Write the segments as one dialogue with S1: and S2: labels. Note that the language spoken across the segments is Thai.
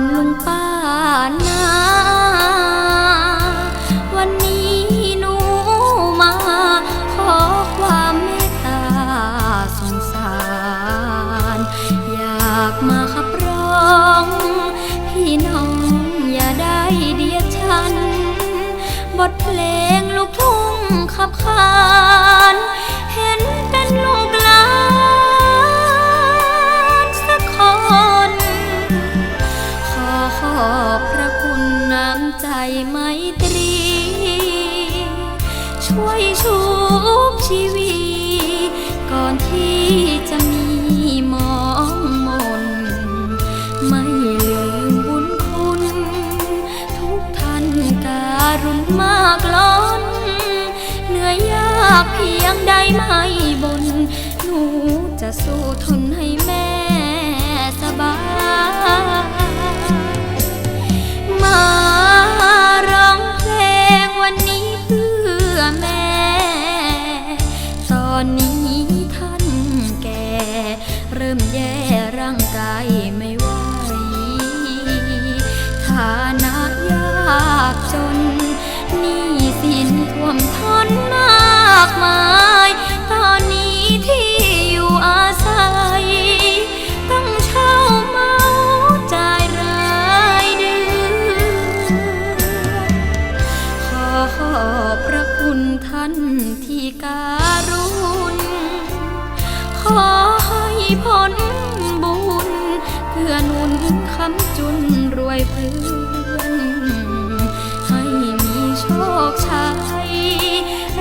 S1: อนลุงป้านาวันนี้หนูมา ขอความเมตตาสงสาร อยากมาขับร้อง พี่น้องอย่าได้เดียดฉัน บทเพลงลูกทุ่งขับขาน ชูบชีวีก่อนที่จะมีหมองมน ไม่ลืมบุญคุณ ทุกท่านการุณมากล้น เหนื่อยยากเพียงใดไม่บน หนูจะสู้ทนให้ ร่างกายไม่ไหวฐานะยากจนหนี้สินท่วมท้นมากมาย ตอนนี้ที่อยู่อาศัย ต้องเช่าเมาจ่ายรายเดือนขอขอบพระคุณท่านที่การุณขอให้พื่ อนุนคำจุนรวยเพื่อนให้มีโชคชัย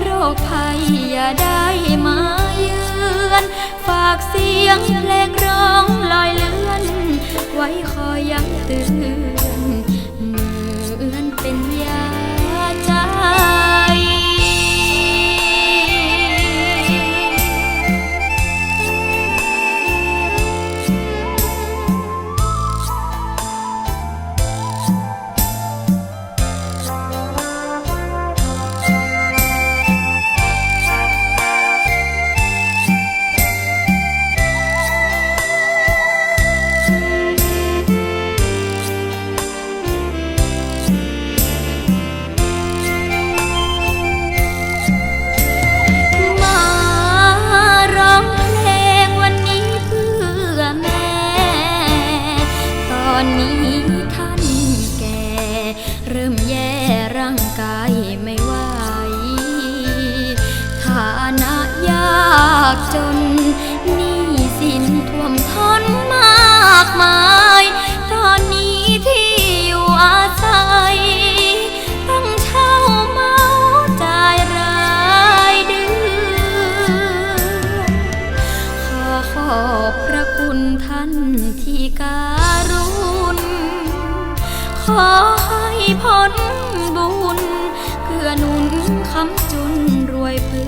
S1: โรคภัยอย่าได้มาเยือน ฝากเสียงเพลงร้องลอยเลื่อน ไว้คอยย้ำเตือนากจนหนี้สินท่วมท้นมากมาย ตอนนี้ที่อยู่อาศัย ต้องเช่าเมาจ่ายรายเดือนขอขอบพระคุณท่านที่การุณ ขอให้ผลบุญ เกื้อหนุนคำจุนรวยเพื่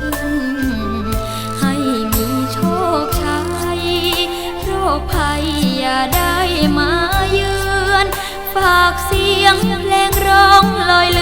S1: อน ภัยอย่าได้มาเยือน ฝากเสียงเพลงร้องลอยเล